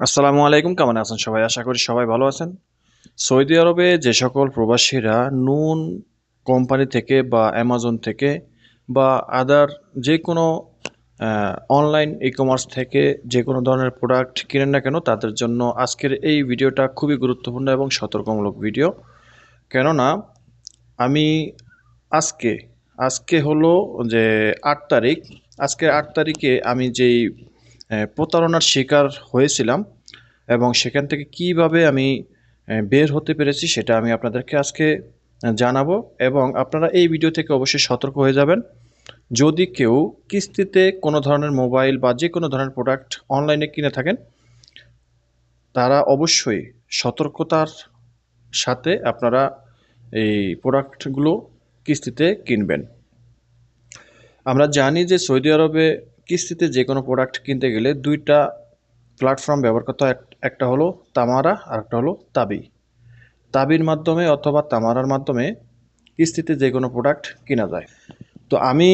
আসসালামু আলাইকুম, কেমন আছেন সবাই? আশা করি সবাই ভালো আছেন। সৌদি আরবে যে সকল প্রবাসীরা নুন কোম্পানি থেকে বা অ্যামাজন থেকে বা আদার যে কোনো অনলাইন ই কমার্স থেকে যে কোনো ধরনের প্রোডাক্ট কিনেন না কেন, তাদের জন্য আজকের এই ভিডিওটা খুবই গুরুত্বপূর্ণ এবং সতর্কমূলক ভিডিও। কেননা, আমি আজকে আজকে হলো যে আট তারিখ। আজকে আট তারিখে আমি যেই প্রতারণার শিকার হয়েছিলাম এবং সেখান থেকে কীভাবে আমি বের হতে পেরেছি সেটা আমি আপনাদেরকে আজকে জানাব এবং আপনারা এই ভিডিও থেকে অবশ্যই সতর্ক হয়ে যাবেন। যদি কেউ কিস্তিতে কোনো ধরনের মোবাইল বা যে কোনো ধরনের প্রোডাক্ট অনলাইনে কিনে থাকেন, তারা অবশ্যই সতর্কতার সাথে আপনারা এই প্রোডাক্টগুলো কিস্তিতে কিনবেন। আমরা জানি যে সৌদি আরবে কিস্তিতে যে কোনো প্রোডাক্ট কিনতে গেলে দুইটা প্ল্যাটফর্ম ব্যবহার করতে এক- একটা হলো তামারা আর একটা হলো তাবি তাবির মাধ্যমে অথবা তামারার মাধ্যমে কিস্তিতে যে কোনো প্রোডাক্ট কেনা যায়। তো আমি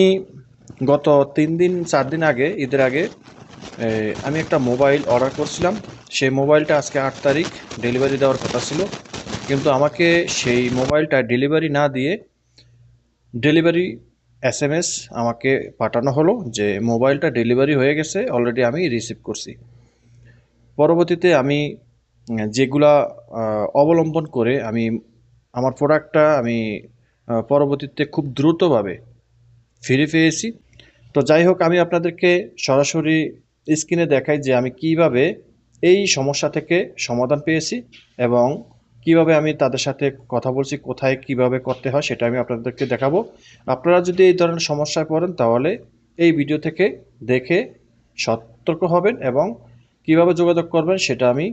গত তিন দিন, চার দিন আগে, ঈদের আগে আমি একটা মোবাইল অর্ডার করছিলাম। সেই মোবাইলটা আজকে আট তারিখ ডেলিভারি দেওয়ার কথা ছিল। কিন্তু আমাকে সেই মোবাইলটা ডেলিভারি না দিয়ে ডেলিভারি এস এম এস আমাকে পাঠানো হলো যে মোবাইলটা ডেলিভারি হয়ে গেছে অলরেডি আমি রিসিভ করছি। পরবর্তীতে আমি, যেগুলা অবলম্বন করে আমি আমার প্রোডাক্টটা আমি পরবর্তীতে খুব দ্রুতভাবে ফিরে পেয়েছি। তো যাই হোক, আমি আপনাদেরকে সরাসরি স্ক্রিনে দেখাই যে আমি কীভাবে এই সমস্যা থেকে সমাধান পেয়েছি এবং কীভাবে আমি তাদের সাথে কথা বলছি, কোথায় কীভাবে করতে হয় সেটা আমি আপনাদেরকে দেখাবো। আপনারা যদি এই ধরনের সমস্যায় পড়েন, তাহলে এই ভিডিও থেকে দেখে সতর্ক হবেন এবং কীভাবে যোগাযোগ করবেন সেটা আমি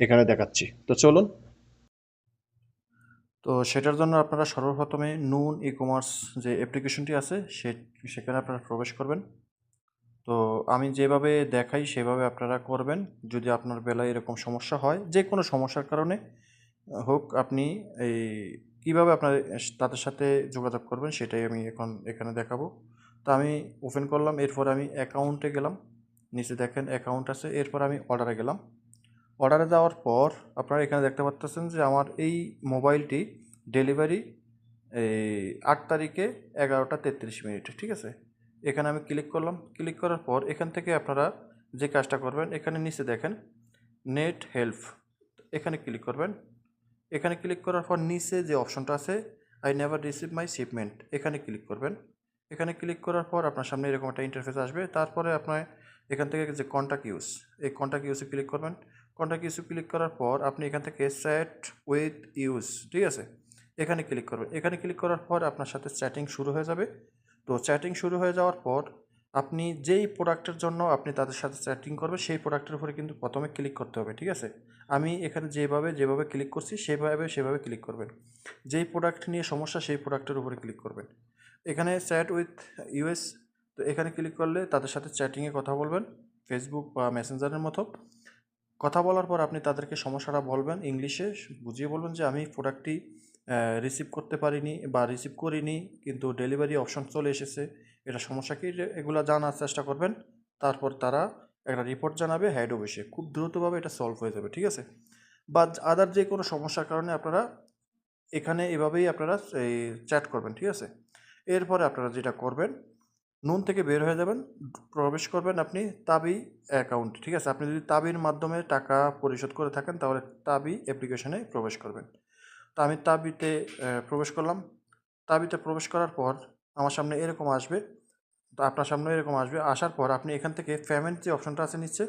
এখানে দেখাচ্ছি। তো চলুন। তো সেটার জন্য আপনারা সর্বপ্রথমে নুন ই কমার্স যে অ্যাপ্লিকেশনটি আছে, সে, সেখানে আপনারা প্রবেশ করবেন। তো আমি যেভাবে দেখাই, সেভাবে আপনারা করবেন। যদি আপনার বেলায় এরকম সমস্যা হয় যে কোনো সমস্যার কারণে হোক, আপনি এই কীভাবে আপনার তাদের সাথে যোগাযোগ করবেন সেটাই আমি এখন এখানে দেখাবো। তো আমি ওপেন করলাম, এরপর আমি অ্যাকাউন্টে গেলাম। নিচে দেখেন অ্যাকাউন্ট আছে, এরপর আমি অর্ডারে গেলাম। অর্ডারে যাওয়ার পর আপনারা এখানে দেখতে পাচ্ছেন যে আমার এই মোবাইলটি ডেলিভারি এই আট তারিখে এগারোটা তেত্রিশ মিনিট, ঠিক আছে? এখানে আমি ক্লিক করলাম ক্লিক করার পর এখান থেকে আপনারা যে কাজটা করবেন, এখানে নিচে দেখেন নেট হেল্প এখানে ক্লিক করবেন। এখানে ক্লিক করার পর নিচে যে অপশনটা আছে I never receive my shipment এখানে ক্লিক করবেন। এখানে ক্লিক করার পর আপনার সামনে এরকম একটা ইন্টারফেস আসবে। তারপরে আপনার এখান থেকে যে কন্ট্যাক্ট ইউজ এই কন্ট্যাক্ট ইউজে ক্লিক করবেন। কন্ট্যাক্ট ইউজে ক্লিক করার পর আপনি এখান থেকে চ্যাট উইথ ইউজ ঠিক আছে? এখানে ক্লিক করবেন। এখানে ক্লিক করার পর আপনার সাথে চ্যাটিং শুরু হয়ে যাবে। তো চ্যাটিং শুরু হয়ে যাওয়ার পর আপনি যেই প্রোডাক্টের জন্য আপনি তাদের সাথে চ্যাটিং করবেন, সেই প্রোডাক্টের উপরে কিন্তু প্রথমে ক্লিক করতে হবে, ঠিক আছে? আমি এখানে যেভাবে যেভাবে ক্লিক করছি, সেভাবে সেভাবে ক্লিক করবেন। যেই প্রোডাক্ট নিয়ে সমস্যা, সেই প্রোডাক্টের উপরে ক্লিক করবেন। এখানে চ্যাট উইথ ইউএস তো এখানে ক্লিক করলে তাদের সাথে চ্যাটিংয়ে কথা বলবেন ফেসবুক বা মেসেঞ্জারের মতো। কথা বলার পর আপনি তাদেরকে সমস্যাটা বলবেন ইংলিশে বুঝিয়ে বলবেন যে, আমি প্রোডাক্টটি রিসিভ করতে পারিনি বা রিসিভ করিনি, কিন্তু ডেলিভারি অপশন চলে এসেছে। এটা সমস্যা কি? এগুলো জানার চেষ্টা করবেন, তারপর তারা একটা রিপোর্ট জানাবে হেড অফিসে খুব দ্রুতভাবে এটা সলভ হয়ে যাবে, ঠিক আছে? বা আদার যে কোনো সমস্যার কারণে আপনারা এখানে এভাবেই আপনারা এই চ্যাট করবেন, ঠিক আছে? এরপরে আপনারা যেটা করবেন নুন থেকে বের হয়ে যাবেন, প্রবেশ করবেন আপনি তাবি অ্যাকাউন্ট ঠিক আছে? আপনি যদি তাবির মাধ্যমে টাকা পরিশোধ করে থাকেন, তাহলে তাবি অ্যাপ্লিকেশনে প্রবেশ করবেন। তো আমি তাবিতে প্রবেশ করলাম। তাবিতে প্রবেশ করার পর আমার সামনে এরকম আসবে, তো আপনার সামনে এরকম আসবে। আসার পর আপনি এখান থেকে পেমেন্ট যে অপশনটা আছে নিচ্ছে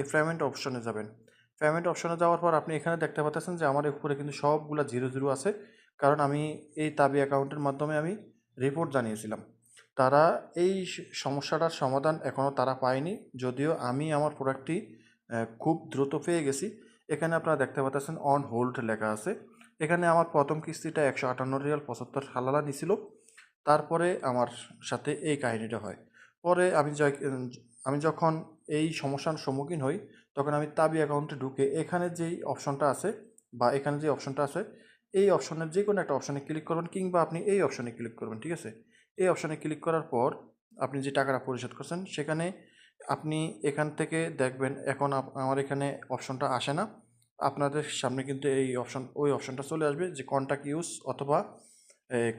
এই পেমেন্ট অপশনে যাবেন। পেমেন্ট অপশনে যাওয়ার পর আপনি এখানে দেখতে পাচ্ছেন যে আমার উপরে কিন্তু সবগুলো জিরো জিরো আছে। কারণ আমি এই তাবি অ্যাকাউন্টের মাধ্যমে আমি রিপোর্ট জানিয়েছিলাম। তারা এই সমস্যাটার সমাধান এখনও তারা পায়নি। যদিও আমি আমার প্রোডাক্টটি খুব দ্রুত পেয়ে গেছি। এখানে আপনারা দেখতে পাচ্ছেন অন হোল্ড লেখা আছে। এখানে আমার প্রথম কিস্তিটা একশো আটান্ন রিয়াল পঁচাত্তর হালালা নিছিল। তারপরে আমার সাথে এই কাহিনীটা হয়। পরে আমি আমি যখন এই সমস্যার সম্মুখীন হই, তখন আমি তাবি অ্যাকাউন্টে ঢুকে এখানে যেই অপশনটা আছে বা এখানে যে অপশনটা আছে, এই অপশনের যে কোনো একটা অপশনে ক্লিক করবেন কিংবা আপনি এই অপশনে ক্লিক করবেন, ঠিক আছে? এই অপশনে ক্লিক করার পর আপনি যে টাকাটা পরিশোধ করছেন, সেখানে আপনি এখান থেকে দেখবেন এখন আমার এখানে অপশনটা আসে না। আপনাদের সামনে কিন্তু এই অপশন ওই অপশনটা চলে আসবে যে কন্ট্যাক্ট ইউজ অথবা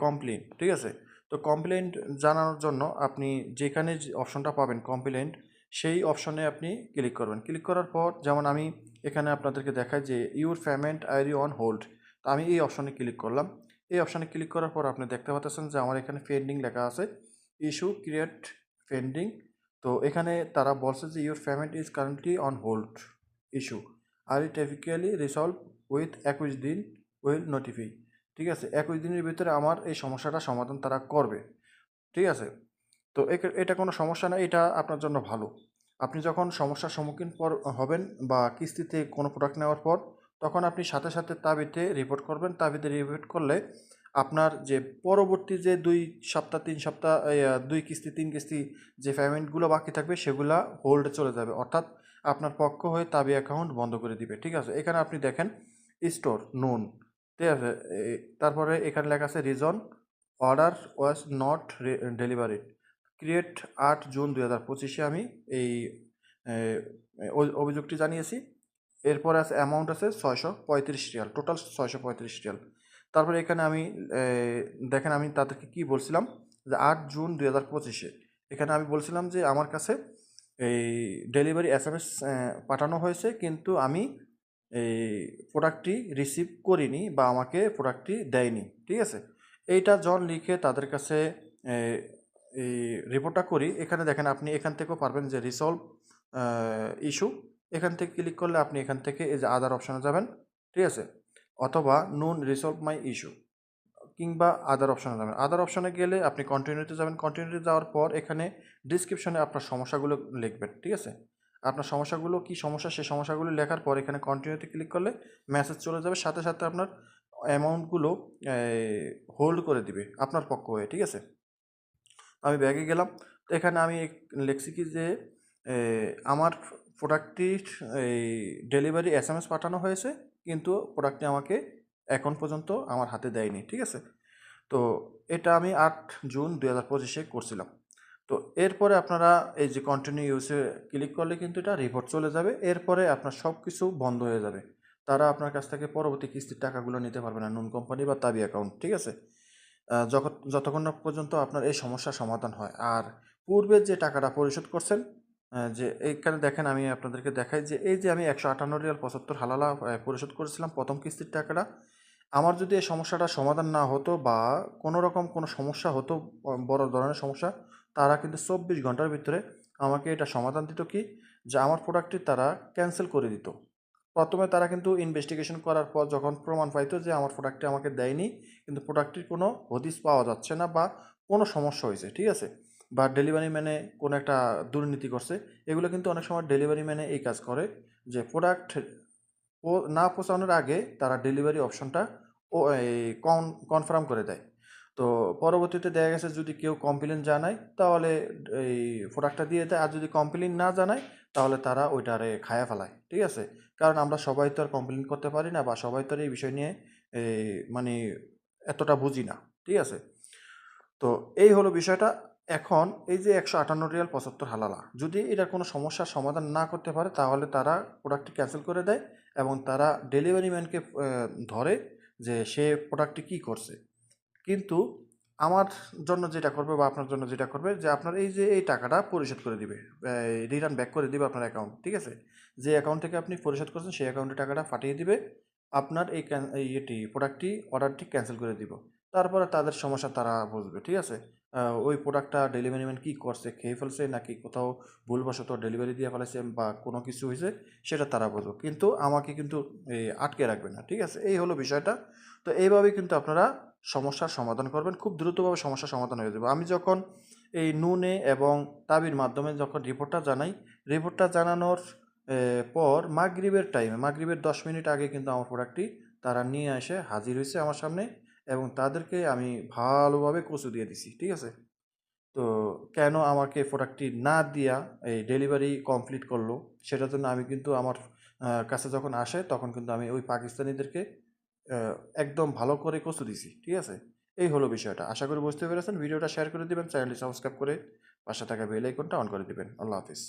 কমপ্লেন ঠিক আছে? তো কমপ্লেন্ট জানানোর জন্য আপনি যেখানে যে অপশনটা পাবেন কমপ্লেন্ট সেই অপশনে আপনি ক্লিক করবেন। ক্লিক করার পর যেমন আমি এখানে আপনাদেরকে দেখাই যে your payment ID on hold তো আমি এই অপশনে ক্লিক করলাম। এই অপশানে ক্লিক করার পর আপনি দেখতে পাচ্ছেন যে আমার এখানে পেন্ডিং লেখা আছে ইস্যু ক্রিয়েট পেন্ডিং তো এখানে তারা বলছে যে your payment is currently on hold issue R it typically resolve with একুশ দিন উইল নোটিফাই ঠিক আছে? একুশ দিনের ভিতরে আমার এই সমস্যাটা সমাধান তারা করবে। ঠিক আছে? তো এটা কোনো সমস্যা না, এটা আপনার জন্য ভালো। আপনি যখন সমস্যার সম্মুখীন পর, হবেন বা কিস্তিতে কোনো প্রোডাক্ট নেওয়ার পর, তখন আপনি সাথে সাথে তাবিতে রিপোর্ট করবেন। তাবিতে রিপোর্ট করলে আপনার যে পরবর্তী যে দুই সপ্তাহ, তিন সপ্তাহ দুই কিস্তি, তিন কিস্তি যে পেমেন্টগুলো বাকি থাকবে, সেগুলা হোল্ডে চলে যাবে। অর্থাৎ আপনার পক্ষ হয়ে তাবি অ্যাকাউন্ট বন্ধ করে দিবে। ঠিক আছে? এখানে আপনি দেখেন স্টোর নুন ঠিক আছে তারপরে এখানে লেখা আছে reason order was not delivery create আট জুন দুই হাজার পঁচিশে আমি এই অভিযোগটি জানিয়েছি। এরপরে আছে অ্যামাউন্ট আছে ছয়শো পঁয়ত্রিশ রিয়াল টোটাল ছয়শো পঁয়ত্রিশ রিয়াল। তারপরে এখানে আমি দেখেন আমি তাদেরকে কি বলছিলাম যে আট জুন দুই হাজার পঁচিশে। এখানে আমি বলছিলাম যে আমার কাছে এই ডেলিভারি এস এম এস পাঠানো হয়েছে, কিন্তু আমি এই প্রোডাক্টটি রিসিভ করিনি বা আমাকে প্রোডাক্টটি দেয়নি, ঠিক আছে? এইটা জন লিখে তাদের কাছে এই রিপোর্টটা করি। এখানে দেখেন আপনি এখান থেকেও পারবেন যে রিসলভ ইস্যু এখান থেকে ক্লিক করলে আপনি এখান থেকে এই যে আদার অপশানে যাবেন, ঠিক আছে? অথবা নুন রিসলভ মাই ইস্যু কিংবা আদার অপশানে যাবেন। আদার অপশানে গেলে আপনি কন্টিনিউতে যাবেন। কন্টিনিউতে যাওয়ার পর এখানে ডিসক্রিপশনে আপনার সমস্যাগুলো লিখবেন, ঠিক আছে? আপনার সমস্যাগুলো কি সমস্যা, সেই সমস্যাগুলো লেখার পর এখানে কন্টিনিউতে ক্লিক করলে মেসেজ চলে যাবে, সাথে সাথে আপনার অ্যামাউন্টগুলো হোল্ড করে দিবে আপনার পক্ষ হয়ে, ঠিক আছে? আমি ব্যাগে গেলাম, তো এখানে আমি লিখছি কি যে আমার প্রোডাক্টটির এই ডেলিভারি এস এম এস পাঠানো হয়েছে, কিন্তু প্রোডাক্টটি আমাকে এখন পর্যন্ত আমার হাতে দেয়নি, ঠিক আছে? তো এটা আমি আট জুন দু হাজার পঁচিশে করছিলাম। তো এরপরে আপনারা এই যে কন্টিনিউ ইউসে ক্লিক করলে কিন্তু এটা রিপোর্ট চলে যাবে। এরপরে আপনার সব কিছু বন্ধ হয়ে যাবে। তারা আপনার কাছ থেকে পরবর্তী কিস্তির টাকাগুলো নিতে পারবে না, নুন কোম্পানি বা তাবি অ্যাকাউন্ট ঠিক আছে? যতক্ষণ না পর্যন্ত আপনার এই সমস্যার সমাধান হয়। আর পূর্বে যে টাকাটা পরিশোধ করছেন যে এইখানে দেখেন আমি আপনাদেরকে দেখাই যে এই যে আমি একশো আটান্ন রিয়াল পঁচাত্তর হালালা পরিশোধ করেছিলাম প্রথম কিস্তির টাকাটা। আমার যদি এই সমস্যাটা সমাধান না হতো বা কোনো রকম কোনো সমস্যা হতো বড় ধরনের সমস্যা তারা কিন্তু চব্বিশ ঘণ্টার ভিতরে আমাকে এটা সমাধান দিত কি? যে আমার প্রোডাক্টটি তারা ক্যান্সেল করে দিত। প্রথমে তারা কিন্তু ইনভেস্টিগেশন করার পর যখন প্রমাণ পাইতো যে আমার প্রোডাক্টটি আমাকে দেয়নি, কিন্তু প্রোডাক্টটির কোনো হদিস পাওয়া যাচ্ছে না বা কোনো সমস্যা হয়েছে, ঠিক আছে? বা ডেলিভারি ম্যানে কোনো একটা দুর্নীতি করছে, এগুলো কিন্তু অনেক সময় ডেলিভারি ম্যানে এই কাজ করে যে প্রোডাক্ট না পৌঁছানোর আগে তারা ডেলিভারি অপশনটা কনফার্ম করে দেয়। তো পরবর্তীতে দেখা গেছে যদি কেউ কমপ্লেন জানায়, তাহলে এই প্রোডাক্টটা দিয়ে দেয়। আর যদি কমপ্লেন না জানায়, তাহলে তারা ওইটারে খায়া ফেলায়। ঠিক আছে? কারণ আমরা সবাই তো আর কমপ্লেন করতে পারি না বা সবাই তো আর এই বিষয় নিয়ে মানে এতটা বুঝি না। ঠিক আছে? তো এই হলো বিষয়টা। এখন এই যে একশো আটান্ন রিয়াল পঁচাত্তর হালালা, যদি এটার কোনো সমস্যার সমাধান না করতে পারে, তাহলে তারা প্রোডাক্টটি ক্যান্সেল করে দেয় এবং তারা ডেলিভারি ম্যানকে ধরে যে সে প্রোডাক্টটি কী করছে। কিন্তু আমার জন্য যেটা করবে বা আপনার জন্য যেটা করবে যে আপনার এই যে এই টাকাটা পরিশোধ করে দিবে রিটার্ন ব্যাক করে দিবে আপনার অ্যাকাউন্ট ঠিক আছে? যে অ্যাকাউন্ট থেকে আপনি পরিশোধ করছেন সেই অ্যাকাউন্টে টাকাটা পাঠিয়ে দিবে, আপনার এই ইয়েটি প্রোডাক্টটি অর্ডারটি ক্যান্সেল করে দিব। তারপরে তাদের সমস্যা তারা বুঝবে, ঠিক আছে? ওই প্রোডাক্টটা ডেলিভারি ম্যান কী করছে, খেয়ে ফেলছে, নাকি কোথাও ভুলবশত ডেলিভারি দিয়ে ফেলেছে বা কোনো কিছু হয়েছে, সেটা তারা বুঝবে কিন্তু আমাকে কিন্তু আটকে রাখবে না, ঠিক আছে? এই হলো বিষয়টা। তো এইভাবেই কিন্তু আপনারা সমস্যার সমাধান করবেন, খুব দ্রুতভাবে সমস্যার সমাধান হয়ে যাবে। আমি যখন এই নুনে এবং তাবির মাধ্যমে যখন রিপোর্টটা জানাই রিপোর্টটা জানানোর পর মাগরিবের টাইমে মাগরিবের দশ মিনিট আগে কিন্তু আমার প্রোডাক্টটি তারা নিয়ে এসে হাজির হয়েছে আমার সামনে। এবং তাদেরকে আমি ভালোভাবে কচু দিয়ে দিছি, ঠিক আছে? তো কেন আমাকে প্রোডাক্টটি না দিয়া এই ডেলিভারি কমপ্লিট করল, সেটার জন্য আমি কিন্তু আমার কাছে যখন আসে তখন কিন্তু আমি ওই পাকিস্তানিদেরকে একদম ভালো করে কচু দিছি, ঠিক আছে? এই হলো বিষয়টা। আশা করি বুঝতে পেরেছেন। ভিডিওটা শেয়ার করে দিবেন চ্যানেলটি সাবস্ক্রাইব করে পাশে থাকা বেল আইকনটা অন করে দিবেন। আল্লাহ হাফিজ।